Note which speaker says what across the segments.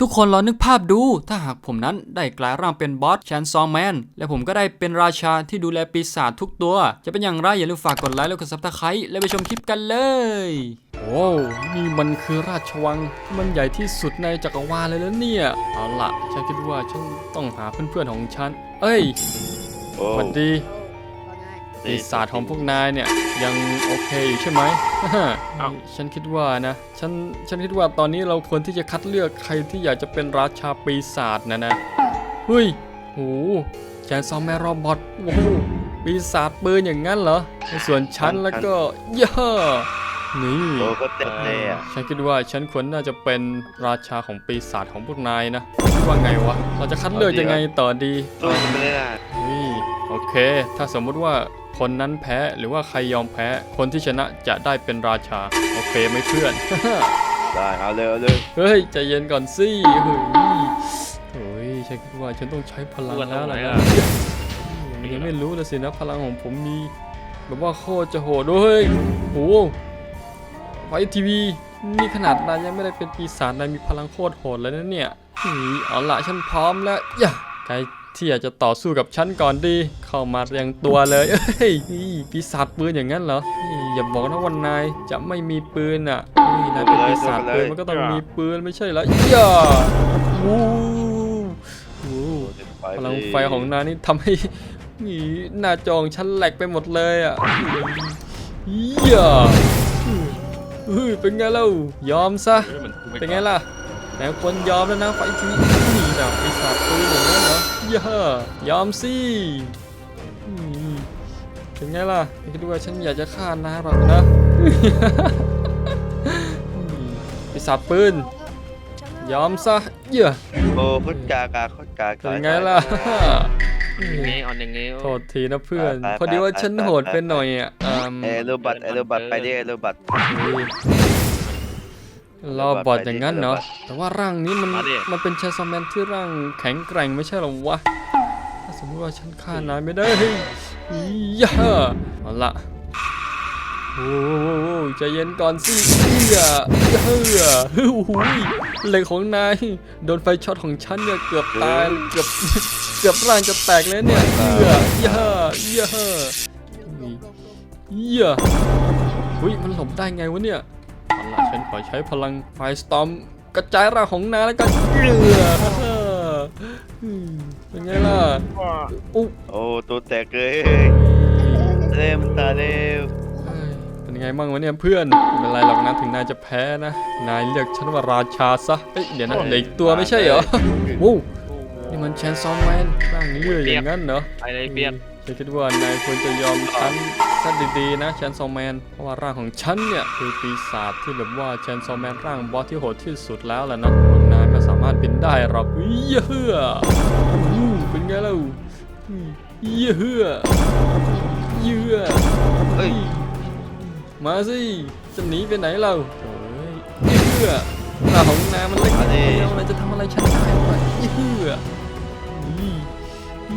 Speaker 1: ทุกคนลองนึกภาพดู ถ้าหากผมนั้นได้กลายร่างเป็นบอสแชนซองแมน และผมก็ได้เป็นราชาที่ดูแลปีศาจทุกตัว จะเป็นอย่างไรอย่าลืมฝากกดไลค์แล้วกดซับสไครต์และไปชมคลิปกันเลยโอ้นี่มันคือราชวังที่มันใหญ่ที่สุดในจักรวาลเลยแล้วเนี่ย เอาล่ะฉันคิดว่าฉันต้องหาเพื่อนๆของฉัน เอ้ย
Speaker 2: โอ้
Speaker 1: สวัสดี ปีศาจของพวกนายเนี่ยยังโอเคอยู่ใช่ไหมฉันคิดว่านะ ฉัน ฉันคิดว่าตอนนี้เราควรที่จะคัดเลือกใครที่อยากจะเป็นราชาปีศาจนะนะ เฮ้ย โหแจนซอมแมรอบอทโอ้โหปีศาจปืนอย่างนั้นเหรอในส่วนฉันแล้วก็ย่านี่
Speaker 2: โอ้ก็เต็มเลยอะ
Speaker 1: ฉันคิดว่าฉันควรน่าจะเป็นราชาของปีศาจของพวกนายนะคิดว่าไงวะ เราจะคัดเลือกยังไงต่อดี
Speaker 2: สู้กันไปเลยนะ
Speaker 1: นี่โอเค ถ้าสมมุติว่า คนนั้นแพ้หรือว่าใครยอมแพ้ คนที่ชนะจะได้เป็นราชา โอเคไหมเพื่อน
Speaker 2: ได้เอาเลยเอาเลย
Speaker 1: เฮ้ยใจเย็นก่อนสิเฮ้ยโอ้ยฉันคิดว่าฉันต้องใช้พลังแล้วล่ะนะยังไม่รู้เลยสินะพลังของผมมีแบบว่าโคตรจะโหดด้วยโอ้โหไฟทีวีนี่ขนาดนายยังไม่ได้เป็นปีศาจนายมีพลังโคตรโหดเลยนะเนี่ยเฮ้ยเอาละฉันพร้อมแล้วอย่าใคร ที่อยากจะต่อสู้กับฉันก่อนดี เข้ามาเรียงตัวเลยเอ้ยนี่ปีศาจปืนอย่างนั้นเหรอนี่อย่าบอกนะว่านายจะไม่มีปืนอะนี่นายเป็นปีศาจปืนมันก็ต้องมีปืนไม่ใช่เหรออย่าวู้วู้พลังไฟของนายนี่ทำให้นี่หน้าจอของฉันแหลกไปหมดเลยอะเหี้ยเฮ้ยเป็นไงเล่ายอมซะ เป็นไงล่ะแต่คนยอมแล้วนะไฟทีนี่นะปีศาจปืนอย่างนั้นเหรอเย่ายอมสิอืมเป็นไงล่ะไม่คิดว่าฉันอยากจะฆ่านายหรอกนะอืมปีศาจปืน ยอมซะเย่
Speaker 2: โอ้โคตรกากาโคตรกากา
Speaker 1: เป็นไงล่ะ
Speaker 3: อย่างงี้ออนอย่างงี้
Speaker 1: โทษทีนะเพื่อน
Speaker 2: ไปไป
Speaker 1: พอดีว่า
Speaker 2: ไป
Speaker 1: ฉัน
Speaker 2: ไป
Speaker 1: โหดไปหน่อยอะอืม
Speaker 2: เอโรบัตเอโรบัตไปดิเอโรบัต
Speaker 1: รอบอดอย่างนั้นเนาะ
Speaker 2: ไปดิ
Speaker 1: แต่ว่าร่างนี้มัน
Speaker 3: มาดิ
Speaker 1: มันเป็นชาซอมแมนที่ร่างแข็งแกร่งไม่ใช่หรอวะ ถ้าสมมติว่าฉันฆ่านายไม่ได้เฮ้ยอีย่าเอาละโอ้โหใจเย็นก่อนสิเฮียเฮ้ยโอ้โหเหล็กของนายโดนไฟช็อตของฉันเนี่ยเกือบตายเกือบเกือบร่างจะแตกเลยเนี่ยเฮียย่าย่าเฮียหุ้ยมันหลบได้ไงวะเนี่ย เอาล่ะฉันขอใช้พลังไฟสตอมกระจายร่างของนายแล้วกันเกลือเป็นไงล่ะอุ๊
Speaker 2: โอ้ตัวแตกเลยเร็วมันตาเร็ว
Speaker 1: เป็นไงบ้างวะเนี่ยเพื่อนไม่เป็นไรหรอกนะถึงนายจะแพ้นะ นายเรียกฉันว่าราชาซะเดี๋ยวนะเหลืออีกตัวไม่ใช่เหรอวู้นี่มันแชนซองแมนร่างเลือดอย่างนั้นเหรอ
Speaker 3: ไปเลยเบียด
Speaker 1: ฉันคิดว่านายควรจะยอมฉันซะดีๆนะแชนซองแมน เพราะว่าร่างของฉันเนี่ยคือปีศาจที่แบบว่าแชนซองแมนร่างบอสที่โหดที่สุดแล้วแหละนะพวกนายไม่สามารถบินได้หรอกเยี่ยเฮืออู้เป็นไงเล่ะเยี่ยเฮือเยี่ย
Speaker 2: เฮ้ย
Speaker 1: มาสิจะหนีไปไหนเราเยี่ยเฮือร่าของนายมันเล็กนิดเดียวอะไรจะทำอะไรฉันได้เยี่ยเ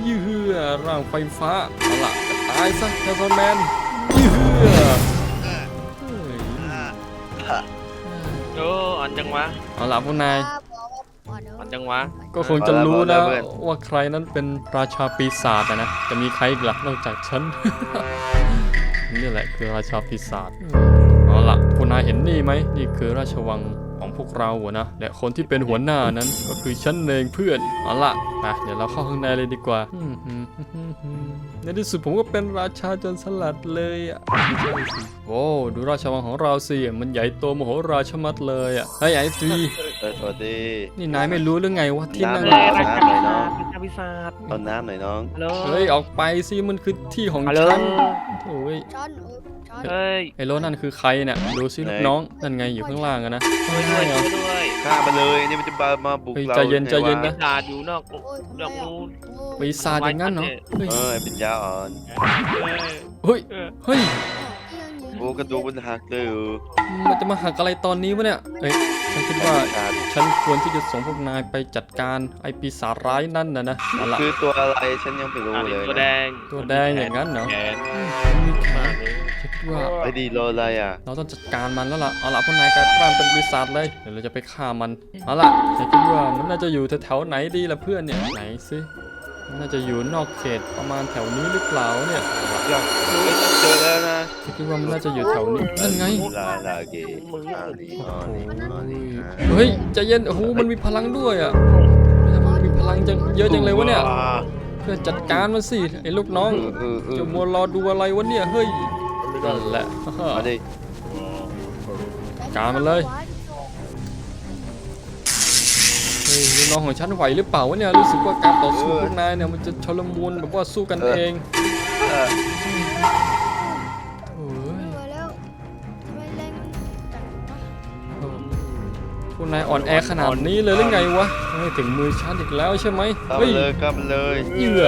Speaker 1: ฮือยื้อร่างไฟฟ้าเอาล่ะตายซะแคสแมนยื้อเฮ้ย
Speaker 3: โอ้ออนจังวะ
Speaker 1: เอาล่ะพวกนาย
Speaker 3: ออนจังวะ
Speaker 1: ก็คงจะรู้นะว่าใครนั้นเป็นราชาปีศาจอะนะ จะมีใครอีกล่ะนอกจากฉัน นี่แหละคือราชาปีศาจเอาล่ะพวกนายเห็นนี่ไหมนี่คือราชวัง พวกเราอะนะและคนที่เป็นหัวหน้านั้นก็คือฉันเองเพื่อนเอาล่ะไปเดี๋ยวเราเข้าข้างในเลยดีกว่าในที่สุดผมก็เป็นราชาจนสลัดเลยอะไม่ใช่สิโอ้ดูราชวังของเราสิมันใหญ่โตมโหฬารชะมัดเลยอะเฮ้ยไอ้ฟรี
Speaker 2: เออสวัสดี
Speaker 1: นี่นายไม่รู้หรือไงว่าที่นั่ง
Speaker 2: น้ำ
Speaker 3: เฮ้ย
Speaker 2: น้ำ
Speaker 3: ราชา
Speaker 2: หน่อย
Speaker 3: พิ
Speaker 2: น้อง
Speaker 3: ศาจราชาพิศาจ
Speaker 2: เอาน้ำหน่อยน้อง
Speaker 3: ฮัลโหล
Speaker 1: เฮ้ยออกไปสิมันคือที่ของ
Speaker 3: ฮัลโหล
Speaker 1: ฉันโอ้ย
Speaker 4: ช้อน เออช้อน
Speaker 3: เฮ้ย
Speaker 1: ไอ้โรถนั่นคือใครเนี่ยดูสิลูกน้องนั่นไงอยู่ข้างล่างอะนะ
Speaker 3: ช่วยด้วยช่วยด้วย
Speaker 2: ฆ่ามาเลยนี่มันจะมามาบุก
Speaker 1: เฮ้ย
Speaker 2: เรา
Speaker 1: ใจเย็นใจเย็น
Speaker 3: พิ
Speaker 1: นะ
Speaker 3: ศาจอยู่นอก
Speaker 4: โอ้ยทำ
Speaker 3: นอก
Speaker 4: ไม
Speaker 3: รู
Speaker 4: อะโอ้ย
Speaker 1: ปีศาจอย่างนั้นเนาะเฮ้ย
Speaker 2: เออเป็นยาอ่อน
Speaker 1: เฮ้ย
Speaker 3: เออ
Speaker 1: เฮ้ย
Speaker 2: โอ้กระดูกมันหักเลยเหรอ
Speaker 1: มันจะมาหักอะไรตอนนี้วะเนี่ย เอ้ย ฉันคิดว่า
Speaker 2: ขาด
Speaker 1: ฉันควรที่จะส่งพวกนายไปจัดการไอปีศาจร้ายนั่นนะนะเอาล่ะ
Speaker 2: คือตัวอะไรฉันยังไม่รู้
Speaker 3: อัน
Speaker 2: เล
Speaker 3: นี้
Speaker 2: ย
Speaker 3: ตัวแด
Speaker 2: นะ
Speaker 3: ง
Speaker 1: ตัวแดงอย่างนั้นเหรอ
Speaker 3: แขน
Speaker 1: มีแข
Speaker 3: มานกเลย
Speaker 1: ฉันคิดว่า
Speaker 2: ไอ้ดีรออะไรอะ
Speaker 1: เราต้องจัดการมันแล้วล่ะ เอาล่ะพวกนายกลายร่างเป็นปีศาจเลย เดี๋ยวเราจะไปฆ่ามัน เอาล่ะฉันคิดว่ามันน่าจะอยู่แถวๆไหนดีล่ะเพื่อนเนี่ย ไหนสิมันน่าจะอยู่นอกเขตประมาณแถวนี้หรือเปล่าเนี่ย
Speaker 2: เฮ้ยเจอแล้วนะ
Speaker 1: ฉัน คิดว่ามันน่าจะอยู่แถวนี้นั่นไง
Speaker 2: ลาลาเกอาลีอาลีอาลีฮะ
Speaker 1: เฮ้ยใจเย็นโอ้โหมันมีพลังด้วยอะมันมีพลังจังเยอะจังเลยวะเนี่ย เพื่อจัดการมันสิไอ้ลูกน้อง
Speaker 2: เออเออ
Speaker 1: จะมัวรอดูอะไรวะเนี่ยเฮ้ยนั่นแหละ
Speaker 2: มาดิ
Speaker 1: การมันเลยเฮ้ยลูกน้องของฉันไหวหรือเปล่าวะเนี่ยรู้สึกว่าการต่อสู้พวกนายเนี่ยมันจะชลมุนแบบว่าสู้กันเอง นายอ่อนแอขนาดนี้เลยหรือไงวะไม่ถึงมือฉันอีกแล้วใช่ไหม
Speaker 2: กลับ
Speaker 1: เฮ้
Speaker 2: มายเลยกลับมาเลย
Speaker 1: เหยื่อ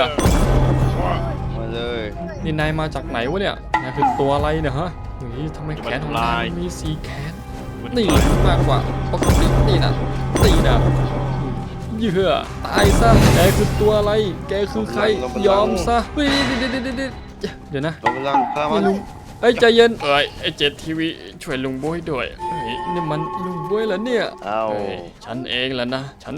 Speaker 2: มาเลย
Speaker 1: นี่นายมาจากไหนวะเนี่ยนายคือตัวอะไรเนี่ยฮะเฮ้ยทำไมแขนของนายมีสีแขนนี่มากกว่าปกตินี่นะตีนะเหยื่อตายซะแกคือตัวอะไร แกคือใครยอมซะเฮ้ยเดี๋ยวเดี๋ยวเดี๋ยวเดี๋ยวเดี๋ยวนะ
Speaker 2: ลงพลังข้ามัน
Speaker 1: ลุงเอ้ยใจเย็นเอ้ยไอเจ็ดทีวีช่วยลุงบุ้ยด้วยเฮ้ยนี่มันลุงบุ้ยเหรอเนี่ย
Speaker 2: เอา
Speaker 1: เฮ้ยฉันเองแหละนะ ฉัน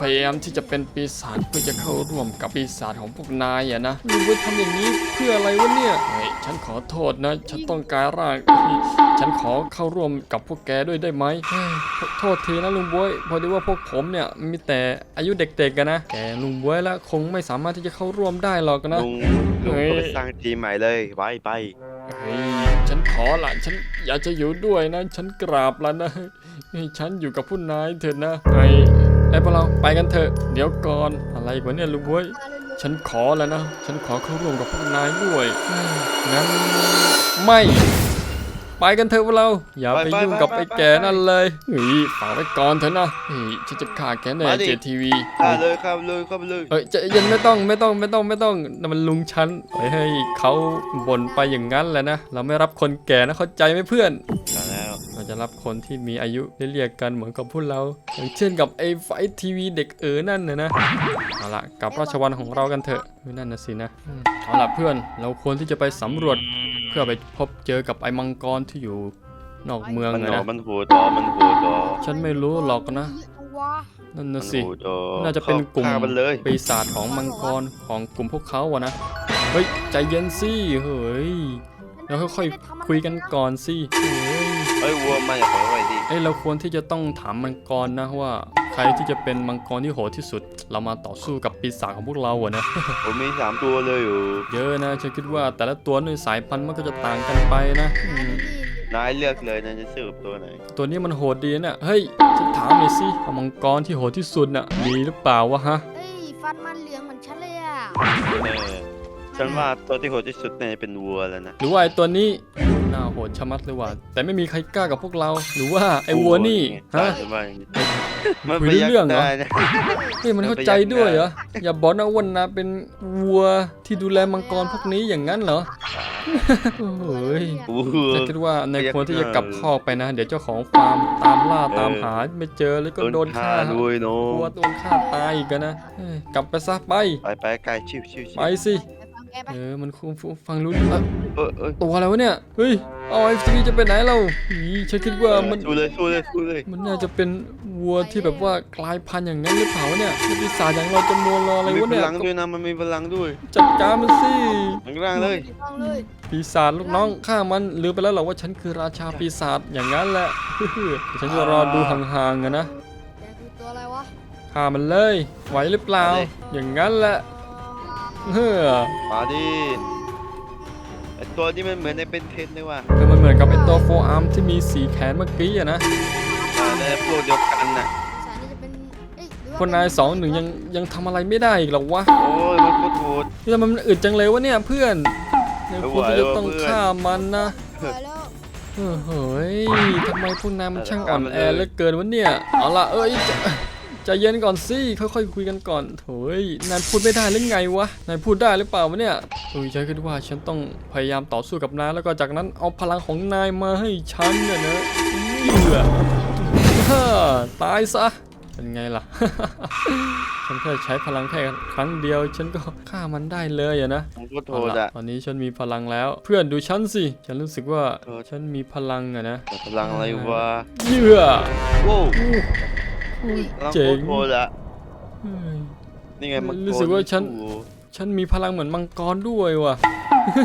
Speaker 1: พยายามที่จะเป็นปีศาจเพื่อจะเข้าร่วมกับปีศาจของพวกนายอะนะลุงบุ้ยทำอย่างนี้เพื่ออะไรวะเนี่ยเฮ้ยฉันขอโทษนะ ฉันต้องการร่างที่ฉันขอเข้าร่วมกับพวกแกด้วยได้ไหมเฮ้ยโทษทีนะลุงบุ้ยพอดีว่าพวกผมเนี่ยมีแต่อายุเด็กๆกันนะแกลุงบุ้ยแล้วคงไม่สามารถที่จะเข้าร่วมได้หรอกนะ
Speaker 2: ลุงลุง
Speaker 1: เฮ้ย
Speaker 2: ก็ไปสร้างทีมใหม่เลยไปไป
Speaker 1: เฮ้ย ฉันขอละฉันอยากจะอยู่ด้วยนะ ฉันกราบแล้วนะให้ฉันอยู่กับผู้นายเถอะนะไอ้ไอ้พวกเราไปกันเถอะ เดี๋ยวก่อนอะไรกว่าเนี่ยลุงบวยฉันขอแล้วนะ ฉันขอเข้าร่วมกับพวกนายด้วยงั้นไม่ ไปกันเถอะพวกเรา อย่าไปยุ่งกับไอ้แกนั่นเลยเฮ้ยฝากไว้ก่อนเถอะนะเฮ้ยฉันจะฆ่าแกแน่เจทีวี
Speaker 2: ข้าเลยข้าเลยเข้าไปเลย
Speaker 1: เอ้ยใจเย็นไม่ต้องไม่ต้องไม่ต้องไม่ต้องนั่นมันลุงฉันเฮ้ยให้เขาบ่นไปอย่างนั้นแหละนะ เราไม่รับคนแก่นะเข้าใจไหมเพื่อน
Speaker 2: มาแล้ว
Speaker 1: เราจะรับคนที่มีอายุเรียกกันเหมือนกับพวกเรา อย่างเช่นกับไอ้ไฟทีวีเด็กเอ๋อนั่นนะนะเอาละกลับราชวัลของเรากันเถอะเฮ้ยนั่นนะสินะอืมเอาละเพื่อนเราควรที่จะไปสำรวจเพื่อไปพบเจอกับไอ้มังกรที่อยู่นอกเมือง
Speaker 2: มัน
Speaker 1: อะ
Speaker 2: หนอ
Speaker 1: นะ
Speaker 2: มันหัวต่อมันหัวต่อ
Speaker 1: ฉันไม่รู้หรอกนะ
Speaker 4: วะ
Speaker 1: นั่น
Speaker 2: มั
Speaker 1: นะ
Speaker 2: น
Speaker 1: สิ
Speaker 2: หัวต่อ
Speaker 1: น่าจะเป็นกลุ่ม
Speaker 2: ฆ่ามันเลย
Speaker 1: ปีศาจของมังกรของกลุ่มพวกเขาอะนะ เฮ้ย ใจเย็นสิ เฮ้ย เราค่อยๆคุยกันก่อนสิ เฮ้ย
Speaker 2: เอ้ยวัวมาอย่าไปไว้ดิ
Speaker 1: เอ้ยเราควรที่จะต้องถามมังกรนะว่า ใครที่จะเป็นมังกรที่โหดที่สุด เรามาต่อสู้กับปีศาจของพวกเราอะนะ
Speaker 2: ผมมีสามตัวเลยอยู่
Speaker 1: เยอะนะฉันคิดว่าแต่ละตัวในสายพันธุ์มันก็จะต่างกันไปนะอืม
Speaker 2: นายเลือกเลยนายจะซื้อตัวไหน
Speaker 1: ตัวนี้มันโหดดีนะเฮ้ยฉันถามหน่อยสิว่ามังกรที่โหดที่สุดน่ะมีหรือเปล่าวะฮะ
Speaker 4: เอ้ยฟันมันเหลืองเหมือนฉันเลยอะ
Speaker 2: แน่ ฉันว่าตัวที่โหดที่สุดเนี่ยเป็นวัวแล้วนะ
Speaker 1: หรือว่าไอตัวนี้น่าโหดชะมัดเลยว่ะแต่ไม่มีใครกล้ากับพวกเรา หรือว่าไอวัวนี่ฮะ
Speaker 2: ฉันว่าอย่างนี้มัน
Speaker 1: คุย
Speaker 2: ไม่
Speaker 1: รู้
Speaker 2: ยัก
Speaker 1: เรื่องเหรอ
Speaker 2: ได้นะ
Speaker 1: เฮ้ยมันเข้าใจด้วยเหรอ อย่าบอกนะว่านาเป็นวัวที่ดูแลมังกรพวกนี้อย่างนั้นเหรอโอ้ย
Speaker 2: วัว
Speaker 1: จะคิดว่าในควรที่จะกลับคอกไปนะ เดี๋ยวเจ้าของฟาร์มตามล่าตามหาไม่เจอแล้วก็โดนฆ่า
Speaker 2: ด้วยเนา
Speaker 1: กลัวะโดนฆ่าตายอีกอะนะเฮ้ยกลับไปซะไป
Speaker 2: ไปไปไกลชิวชิวชิว
Speaker 1: ไปสิ
Speaker 4: ไปฟังแกไป
Speaker 1: เออมันคงฟังรู้เรื่อง
Speaker 2: เออเออ
Speaker 1: ตัวอะไรวะเนี่ย เฮ้ย เอาไอทีวีจะไปไหนเราอีฉันคิดว่ามัน
Speaker 2: สู้เลยสู้เลยสู้เลย
Speaker 1: มันน่าจะเป็นวัวที่แบบว่ากลายพันธุ์อย่างนั้นหรือเปล่าวะเนี่ยปีศาจอย่างเราจะมัวรออะไร
Speaker 2: มันมี
Speaker 1: วะ
Speaker 2: พ
Speaker 1: เนี่ย
Speaker 2: ลังด้วยนะมันมีพลังด้วย
Speaker 1: จัดการมันสิ
Speaker 2: ข้างล่างเลย
Speaker 4: ฟังเลย
Speaker 1: ปีศาจลูกน้องฆ่ามันลืมไปแล้วเหรอว่าฉันคือราชาปีศาจอย่างนั้นแหละ ฉันจะรอดูห่างๆอะนะ
Speaker 4: แกคือตัวอะไรวะ
Speaker 1: ฆ่ามันเลย ไหวหรือเปล่า อย่างนั้นแหละ เฮ้อ
Speaker 2: มาดิไอตัวนี้มันเหมือนในเป็นเทนเลยว่ะ
Speaker 1: คือมันเหมือนกับไอตัวโฟอาร์มที่มีสีแขนเมื่อกี้อะนะ
Speaker 2: อ่าในพวกเดียวกันน่ะ
Speaker 4: สารนี่จะเป็นเอ้ยหรือว่
Speaker 1: คนนายสองหนึ่งยังยังทำอะไรไม่ได้อีกเหรอวะ
Speaker 2: โอ้ยมันโคตรโหด
Speaker 1: นี่ทำไมมันอึดจังเลยวะเนี่ยเพื่อนในควรที่จะต้อง
Speaker 2: ไหววะเพื่อน
Speaker 1: ฆ่ามันนะ
Speaker 4: ไปแล้ว
Speaker 1: เออเฮ้ยทำไมพวกนายมันช่างอ่อนแอเหลือเกินวะเนี่ยเอาละเอ้ยจะ ใจเย็นก่อนสิค่อยๆคุยกันก่อนโถยนายพูดไม่ได้หรือไงวะนายพูดได้หรือเปล่าวะเนี่ยโอ้ยฉันคิดว่าฉันต้องพยายามต่อสู้กับนายแล้วก็จากนั้นเอาพลังของนายมาให้ฉันเนี่ยนะเหยื่อฮ่าตายซะเป็นไงล่ะ ฉันแค่ใช้พลังแค่ครั้งเดียว ฉันก็ฆ่ามันได้เลยอะนะ
Speaker 2: ผมก็โท
Speaker 1: เอา
Speaker 2: ษ
Speaker 1: ล่ะ
Speaker 2: อะ
Speaker 1: ตอนนี้ฉันมีพลังแล้ว เพื่อนดูฉันสิ ฉันรู้สึกว่า
Speaker 2: โทษ
Speaker 1: ฉันมีพลังอะนะ
Speaker 2: แต่พลังอะไรวะ
Speaker 1: เหยื่อ
Speaker 2: โว้
Speaker 1: อู้อู้
Speaker 2: พลัง
Speaker 1: เจ๋ง
Speaker 2: โคตรอะ
Speaker 1: เฮ้ย
Speaker 2: นี่ไงมังกร
Speaker 1: รู้สึกว่าฉัน
Speaker 2: โอ้โห
Speaker 1: ฉันมีพลังเหมือนมังกรด้วยว่ะ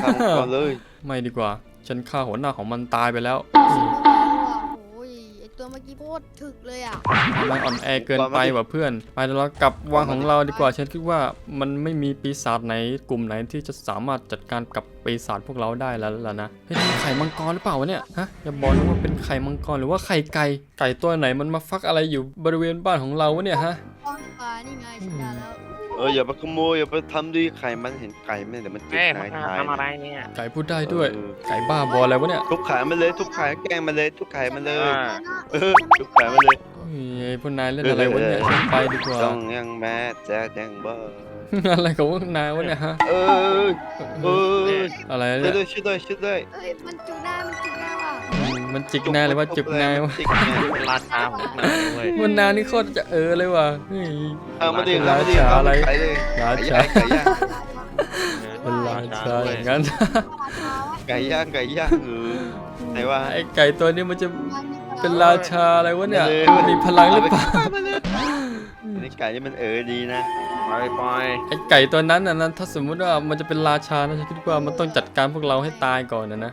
Speaker 2: ทำก่อนเลย
Speaker 1: ไม่ดีกว่า ฉันฆ่าหัวหน้าของมันตายไปแล้ว
Speaker 4: สิบแล้วอะโอ้ยไอ ตัวเมื่อกี้โคตรถึกเลยอะ
Speaker 1: มันอ่อนแอเกินไปว่ะเพื่อน ไปเดี๋ยวเรากลับวังของเราดีกว่าฉันคิดว่ามันไม่มีปีศาจไหนกลุ่มไหนที่จะสามารถจัดการกับปีศาจพวกเราได้แล้วล่ะนะเฮ้ยนี่มันไข่มังกรหรือเปล่าวะเนี่ยฮะอย่าบอกนะว่าเป็นไข่มังกรหรือว่าไข่ไก่ไก่ตัวไหนมันมาฟักอะไรอยู่บริเวณบ้านของเราวะเนี่ยฮะ
Speaker 4: ป้องปลานี่ไงฉันได้แล้ว
Speaker 2: เอออย่าไปขโมยอย่าไปทำดีไข่มันเห็นไก่ไหมเดี๋ยวมันจิก
Speaker 3: เอ้ย
Speaker 2: นาย
Speaker 3: มา
Speaker 2: ตาย
Speaker 3: ทำอะไรเนี่ย
Speaker 1: ไก่พูดได้ด้วย
Speaker 2: เออ
Speaker 1: ไก่บ้าบออะไรวะเนี่ย
Speaker 2: ทุบไข่มันเลยทุบไข่แกล้งมันเลยทุบไข่มันเลย
Speaker 3: อ่า
Speaker 2: เออทุบไข่มันเลย
Speaker 1: เฮ้ยพวกนายเล่นอะไรวะเนี่ยฉันไปดีกว่า
Speaker 2: ต้องยังแม่แจ๊ดยังเบอร์
Speaker 1: อะไรของพวกนายวะเนี่ยฮะ
Speaker 2: เออเออ
Speaker 1: อะไร
Speaker 2: ช่วย
Speaker 1: เนี่ย
Speaker 2: ด้วยช่วยด้วยช่วยด้วย
Speaker 4: เอ้ยมันจุกได้มันจุกได้ว่ะ
Speaker 1: อื มมันจิกนายเลยว่าจุกนายวะ
Speaker 2: จิกนาย
Speaker 3: เป็นราชาของนายเว้ย
Speaker 1: มันนานี่โคตรจะเออเลยว่ะเฮ้ย
Speaker 2: เอามาดิ
Speaker 1: รา
Speaker 2: เอามาดิ
Speaker 1: ชา
Speaker 2: เอา
Speaker 1: อะไร
Speaker 2: ไข่เลย
Speaker 1: รา
Speaker 2: ไก่
Speaker 1: ชา
Speaker 2: ย่างไก่ย่าง
Speaker 1: เป็นราชาอย่างนั้น
Speaker 4: ราชาวะ
Speaker 2: ไก่ย่างไก่ย่างเออไหนว่า
Speaker 1: ไอ้ไก่ตัวนี้มันจะเป็นราชาอะไรวะเนี่ย
Speaker 2: เลย
Speaker 1: มันมีพลังหรือเปล่า
Speaker 2: อันนี้ไก่นี่มันเออดีนะ
Speaker 3: ปล่อยปล่อย
Speaker 1: ไอ้ไก่ตัวนั้นน่ะนะถ้าสมมุติว่ามันจะเป็นราชานะฉันคิดว่ามันต้องจัดการพวกเราให้ตายก่อนนะนะ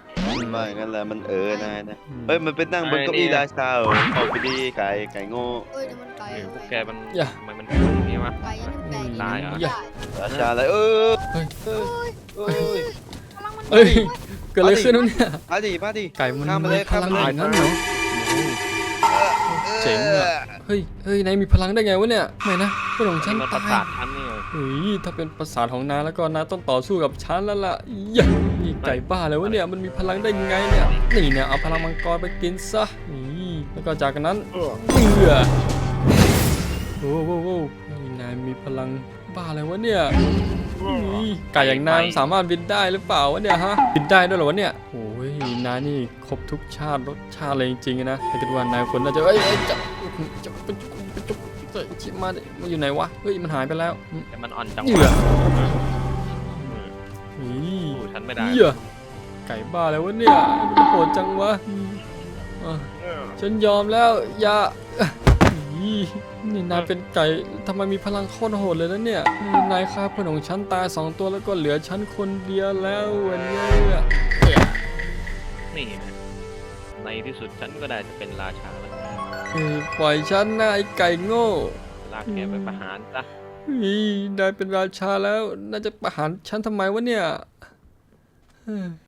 Speaker 2: ว่าอย่างนั้นแหละมันเออนายนะ
Speaker 1: อืม
Speaker 2: เฮ้ยมันไปนั่งบนเก้าอี้ราชาเหรอเอาไปดีไก่ไก่โง่
Speaker 4: เอ้ยเดี๋ยวมันไก่
Speaker 3: เออพวกแกมัน
Speaker 1: อย่า
Speaker 3: ทำไมมันเป็นอย่างนี้วะ
Speaker 4: ไก่ยังไก่
Speaker 3: ตายเหรอ
Speaker 4: ได้
Speaker 2: ราชาอะไรเออ
Speaker 1: เฮ้ย
Speaker 2: เออเออ
Speaker 4: พลังมัน
Speaker 1: เอ้ยเกิดอะไรขึ้นวะเนี่ย
Speaker 2: มาดิมาดิ
Speaker 1: ไก่มัน
Speaker 2: ข้ามมา
Speaker 1: มี
Speaker 2: เลย
Speaker 1: พ
Speaker 2: ข้าม
Speaker 1: ลัง
Speaker 2: มา
Speaker 1: อ
Speaker 2: เลย
Speaker 1: ย่างนั้นเหรอเจ๋งอะ เฮ้ยเฮ้ยนายมีพลังได้ไงวะเนี่ยไม่นะเพื่อนของฉัน
Speaker 3: มันประ
Speaker 1: ตาย
Speaker 3: สาทฉันนี่
Speaker 1: เฮ้ยถ้าเป็นประสาทของนายแล้วก็นายต้องต่อสู้กับฉันแล้วล่ะอย่านี่ไก่บ้าเลยวะเนี่ยมันมีพลังได้ไงเนี่ยนี่เนี่ยเอาพลังมังกรไปกินซะนี่แล้วก็จากนั้นเบื่อโอ้โหโหนี่นายมีพลังบ้าอะไรวะเนี่ยนี่ไก่อย่างนายมันสามารถบินได้หรือเปล่าวะเนี่ยฮะบินได้ด้วยเหรอวะเนี่ยโอ้ยนายนี่ครบทุกชาติรสชาติเลยจริงๆนะถ้าเกิดว่านายคนน่าจะเอ้ยเอ้ยจะจะ จะจะจะจะชิบมาดิมันอยู่ไหนวะ เฮ้ย มันหายไปแล้ว
Speaker 3: แต่มันอ่อนจัง
Speaker 1: เหยื่อ
Speaker 3: วะ
Speaker 1: นี่
Speaker 3: สู้ฉันไม่ได้
Speaker 1: เหยื่อไก่บ้าแล้ววะเนี่ยมันโหดจังวะอะฉันยอมแล้วอย่าอีนี่นายเป็นไก่ทำไมมีพลังโคตรโหดเลยนะเนี่ยนี่นายฆ่าเพื่อนของฉันตายสองตัวแล้วก็เหลือฉันคนเดียวแล้ววันนี้อะ
Speaker 3: นี่นะในที่สุดฉันก็ได้จะเป็นราชาแล้ว
Speaker 1: เฮ้ยปล่อยฉันนะไอ้ไก่โง่
Speaker 3: ลากแกไปประหารซะ
Speaker 1: อีนายเป็นราชาแล้ว น่าจะประหารฉันทำไมวะเนี่ยเฮ้ย